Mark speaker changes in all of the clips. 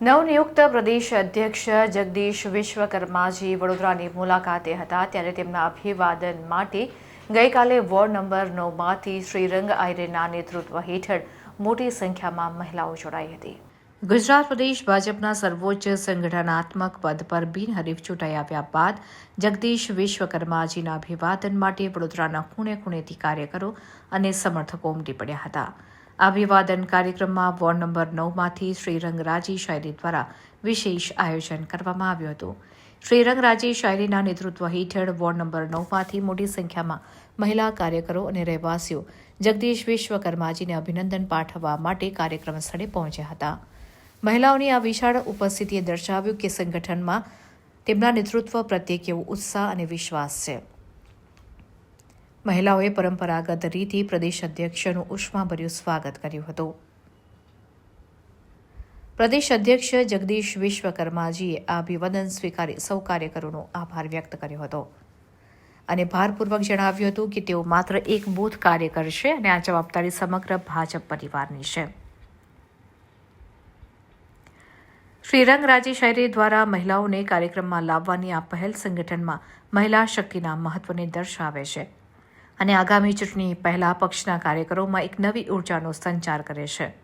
Speaker 1: નવનિયુક્ત પ્રદેશ અધ્યક્ષ જગદીશ વિશ્વકર્માજી વડોદરાની મુલાકાતે હતા ત્યારે તેમના અભિવાદન માટે ગઈકાલે વોર્ડ નંબર નવમાંથી શ્રીરંગ આયરેના નેતૃત્વ હેઠળ મોટી સંખ્યામાં મહિલાઓ જોડાઈ હતી. ગુજરાત પ્રદેશ ભાજપના સર્વોચ્ચ સંગઠનાત્મક પદ પર બિનહરીફ ચૂંટાઈ આવ્યા બાદ જગદીશ વિશ્વકર્માજીના અભિવાદન માટે વડોદરાના ખૂણે ખૂણેથી કાર્યકરો અને સમર્થકો ઉમટી પડ્યા હતા. અભિવાદન કાર્યક્રમમાં વોર્ડ નંબર નવમાંથી શ્રીરંગરાજી શાયરી દ્વારા વિશેષ આયોજન કરવામાં આવ્યું હતું. શ્રીરંગરાજી શાયરીના નેતૃત્વ હેઠળ વોર્ડ નંબર નવમાંથી મોટી સંખ્યામાં મહિલા કાર્યકરો અને રહેવાસીઓ જગદીશ વિશ્વકર્માજીને અભિનંદન પાઠવવા માટે કાર્યક્રમ સ્થળે પહોંચ્યા હતા. મહિલાઓની આ વિશાળ ઉપસ્થિતિએ દર્શાવ્યું કે સંગઠનમાં તેમના નેતૃત્વ પ્રત્યે કેવો ઉત્સાહ અને વિશ્વાસ છે. મહિલાઓએ પરંપરાગત રીતે પ્રદેશ અધ્યક્ષનું ઉષ્માભર્યું સ્વાગત કર્યું હતું. પ્રદેશ અધ્યક્ષ જગદીશ વિશ્વકર્માજીએ આ અભિવાદન સ્વીકારી સૌ કાર્યકરોનો આભાર વ્યક્ત કર્યો હતો. અને ભારપૂર્વક જણાવ્યું હતું કે તેઓ માત્ર એક બૂથ કાર્યકર છે અને આ જવાબદારી સમગ્ર ભાજપ પરિવારની છે. શ્રીરંગ રાજે શાયરી દ્વારા મહિલાઓને કાર્યક્રમમાં લાવવાની આ પહેલ સંગઠનમાં મહિલા શક્તિના મહત્વને દર્શાવે છે. અને આગામી ચૂંટણી પહેલા પક્ષના કાર્યકરોમાં એક નવી ઉર્જાનો સંચાર કરે છે.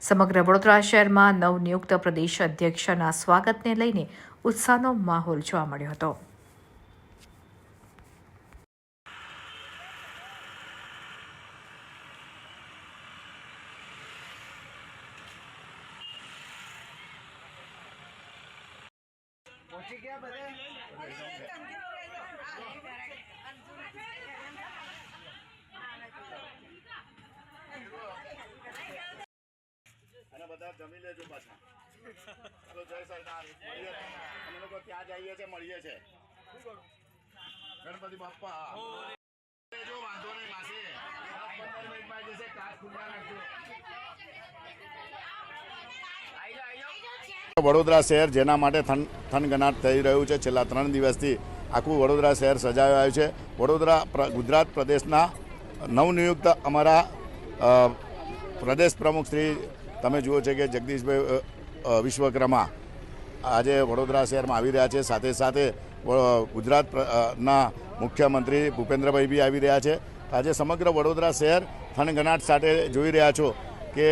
Speaker 1: સમગ્ર વડોદરા શહેરમાં નવનિયુક્ત પ્રદેશ અધ્યક્ષના સ્વાગતને લઈને ઉત્સાહનો માહોલ જોવા મળ્યો હતો.
Speaker 2: પહોંચી ગયા બધા? અને બધા જમી લેજો પાછા. ચલો જય સરદાર. અમે લોકો ત્યાં જઈએ છે મળીએ છે ગણપતિ બાપ્પા. જો વાંધો નહીં, માસી. પંદર મિનિટમાં જશે કાચ ખુલ્લા રાખજો. વડોદરા શહેર જેના માટે થન, થનગનાટ થઈ રહ્યું છે. છેલ્લા ત્રણ દિવસથી આખું વડોદરા શહેર સજાયું આવ્યું છે. વડોદરા ગુજરાત પ્રદેશના નવનિયુક્ત અમારા પ્રદેશ પ્રમુખ શ્રી, તમે જુઓ છો કે જગદીશભાઈ વિશ્વકર્મા આજે વડોદરા શહેરમાં આવી રહ્યા છે. સાથે સાથે ગુજરાતના મુખ્યમંત્રી ભૂપેન્દ્રભાઈ બી આવી રહ્યા છે. આજે સમગ્ર વડોદરા શહેર થનગનાટ સાથે જોઈ રહ્યા છો કે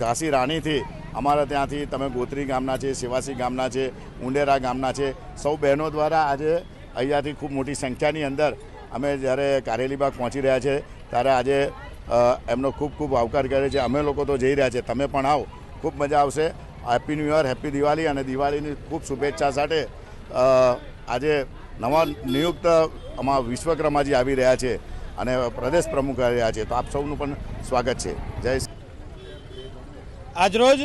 Speaker 2: ઝાંસી રાણીથી અમારા ત્યાંથી તમે ગોત્રી ગામના છે, સેવાસી ગામના છે, ઉંડેરા ગામના છે. સૌ બહેનો દ્વારા આજે અહીંયાથી ખૂબ મોટી સંખ્યાની અંદર અમે જ્યારે કારેલીબાગ પહોંચી રહ્યા છે, ત્યારે આજે એમનો ખૂબ ખૂબ આવકાર કરે છે. અમે લોકો તો જઈ રહ્યા છે. તમે પણ આવો. ખૂબ મજા આવશે. Happy new year happy Diwali અને દિવાળીની ખૂબ શુભેચ્છા સાથે આજે નવા નિયુક્ત અમારા વિશ્વકર્માજી આવી રહ્યા છે અને પ્રદેશ પ્રમુખ આવી રહ્યા છે. તો આપ સૌનું પણ સ્વાગત છે. જય
Speaker 3: આજરોજ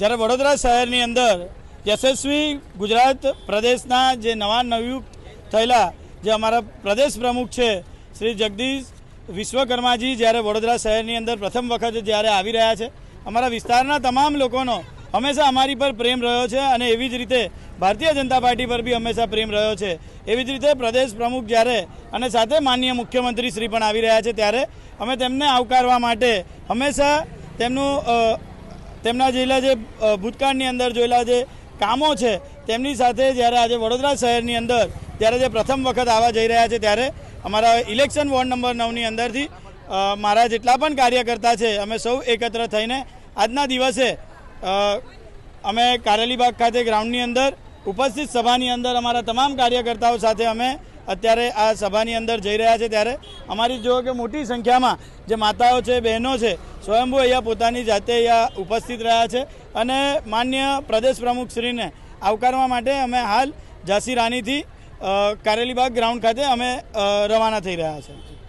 Speaker 3: જ્યારે વડોદરા શહેરની અંદર યશસ્વી ગુજરાત પ્રદેશના જે નવા નવયુક્ત થયેલા જે અમારા પ્રદેશ પ્રમુખ છે, શ્રી જગદીશ વિશ્વકર્માજી જ્યારે વડોદરા શહેરની અંદર પ્રથમ વખત જ્યારે આવી રહ્યા છે, અમારા વિસ્તારના તમામ લોકોનો હંમેશા અમારી પર પ્રેમ રહ્યો છે અને એવી જ રીતે ભારતીય જનતા પાર્ટી પર બી હંમેશા પ્રેમ રહ્યો છે. એવી જ રીતે પ્રદેશ પ્રમુખ જ્યારે અને સાથે માનનીય મુખ્યમંત્રી શ્રી પણ આવી રહ્યા છે ત્યારે અમે તેમને આવકારવા માટે હંમેશા તેમનું તેમના જેલા જે ભૂતકાળની અંદર જોયેલા જે કામો છે, તેમની સાથે જ્યારે આજે વડોદરા શહેરની અંદર જ્યારે જે પ્રથમ વખત આવવા જઈ રહ્યા છે, ત્યારે અમારા ઇલેક્શન વોર્ડ નંબર નવની અંદરથી મારા જેટલા પણ કાર્યકર્તા છે, અમે સૌ એકત્ર થઈને આજના દિવસે અમે કારેલીબાગ ખાતે ગ્રાઉન્ડની અંદર, ઉપસ્થિત સભાની અંદર અમારા તમામ કાર્યકર્તાઓ સાથે અમે અત્યારે આ સભાની અંદર જઈ રહ્યા છે ત્યારે અમારી જો કે મોટી સંખ્યામાં જે માતાઓ છે, બહેનો છે, સ્વયંભૂ અહીંયા પોતાની જાતે અહીંયા ઉપસ્થિત રહ્યા છે અને માન્ય પ્રદેશ પ્રમુખશ્રીને આવકારવા માટે અમે હાલ ઝાંસી રાણીથી કારેલીબાગ ગ્રાઉન્ડ ખાતે અમે રવાના થઈ રહ્યા છે.